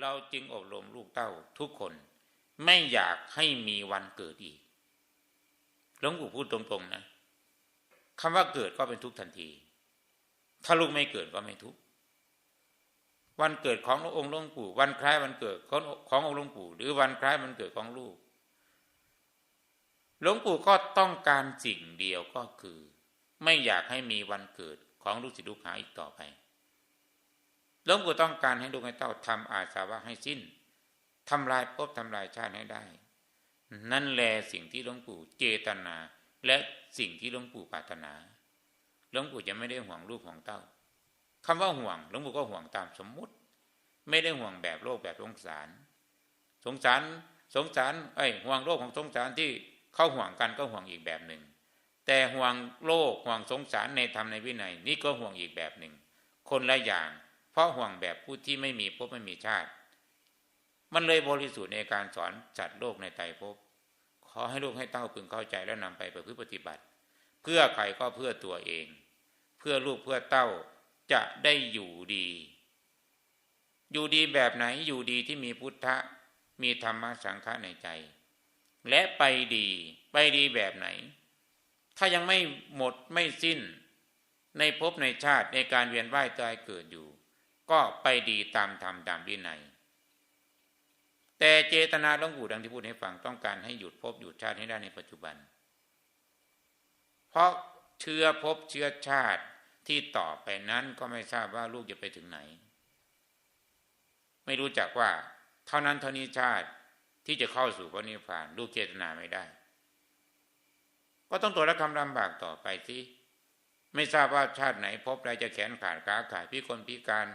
เราจึงอบรมลูกเต้าทุกคน ไม่อยากให้มีวันเกิดอีกหลวงปู่พูดตรงๆนะคำว่าเกิดก็เป็นทุกทันที ถ้าลูกไม่เกิดก็ไม่ทุกวันเกิดขององค์หลวงปู่ วันคล้ายวันเกิดของขององค์หลวงปู่ หรือวันคล้ายวันเกิดของลูกหลวงปู่ก็ต้องการสิ่งเดียวก็คือ ไม่อยากให้มีวันเกิดของลูกศิษย์ลูกหาอีกต่อไป ลวงปู่ต้องการให้ลูกให้เต้าทำอาสาวะให้สิ้นทำลายภพทำลายชาติให้ได้ นั่นแหละสิ่งที่หลวงปู่เจตนา และสิ่งที่หลวงปู่ปรารถนาหลวงปู่จะไม่ได้ห่วงลูกของเต้าคำว่าห่วงหลวงปู่ก็ห่วงตามสมมุติ ไม่ได้ห่วงแบบโลกแบบสงสาร สงสารสงสารไอ้ห่วงโลกของสงสารที่เขาห่วงกันก็ห่วงอีกแบบหนึ่ง แต่ห่วงโลกห่วงสงสารในธรรมในวินัย นี่ก็ห่วงอีกแบบหนึ่ง คนละอย่าง เพราะห่วงแบบผู้ที่ไม่มีภพไม่มีชาติ มันเลยบริสุทธิ์ในการสอนจัดโลกในไตรภพขอให้ลูกให้เต้าพึงเข้าใจแล้วนำไปประพฤติปฏิบัติ เพื่อใครก็เพื่อตัวเอง เพื่อลูกเพื่อเต้าจะได้อยู่ดี อยู่ดีแบบไหนอยู่ดีที่มีพุทธะมีธรรมะสังฆะในใจ และไปดีไปดีแบบไหน ถ้ายังไม่หมดไม่สิ้นในภพในชาติในการเวียนว่ายตายเกิดอยู่ ก็ไปดีตามธรรมตามวินัยแต่เจตนาหลวงปู่ดังที่พูดให้ฟังต้องการให้หยุดภพหยุดชาติให้ได้ในปัจจุบัน เพราะเชื้อภพเชื้อชาติที่ต่อไปนั้นก็ไม่ทราบว่าลูกจะไปถึงไหน ไม่รู้จักว่าเท่านั้นเท่านี้ชาติที่จะเข้าสู่พระนิพพาน ลูกเจตนาไม่ได้ ก็ต้องตัวละคำลำบากต่อไปสิไม่ทราบว่าชาติไหนพบใดจะแขนขาดขาขาดพิกลพิการ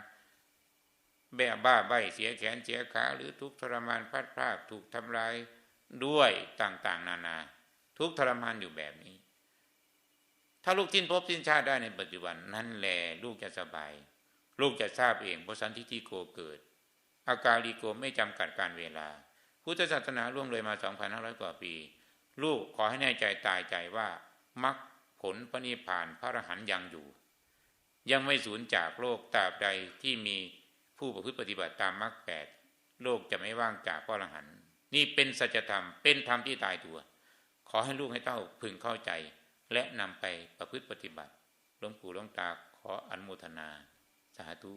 แบ่บ้าใบเสียแขนเสียขาหรือทุกทรมานพัดพลาดถูกทำลายด้วยต่างๆ นานา ทุกทรมานอยู่แบบนี้ ถ้าลูกทิ้นพบทิ้นชาติได้ในปัจจุบันนั่นแหละลูกจะสบาย ลูกจะทราบเองเพราะสันทิฏฐิโกเกิด อาการลีโกไม่จำกัดการเวลา พุทธศาสนาล่วงเลยมา 2,500 กว่าปี ลูกขอให้แน่ใจตายใจว่ามรรคผลพระนิพพานพระอรหันต์ยังอยู่ ยังไม่สูญจากโลกตราบใดที่มี ผู้ประพฤติปฏิบัติตามมรรคแปดโลกจะไม่ว่างจากพระอรหันต์นี่เป็นสัจธรรมเป็นธรรมที่ตายตัว ขอให้ลูกให้เต้าพึงเข้าใจ และนำไปประพฤติปฏิบัติหลวงปู่หลวงตาขออนุโมทนา สาธุ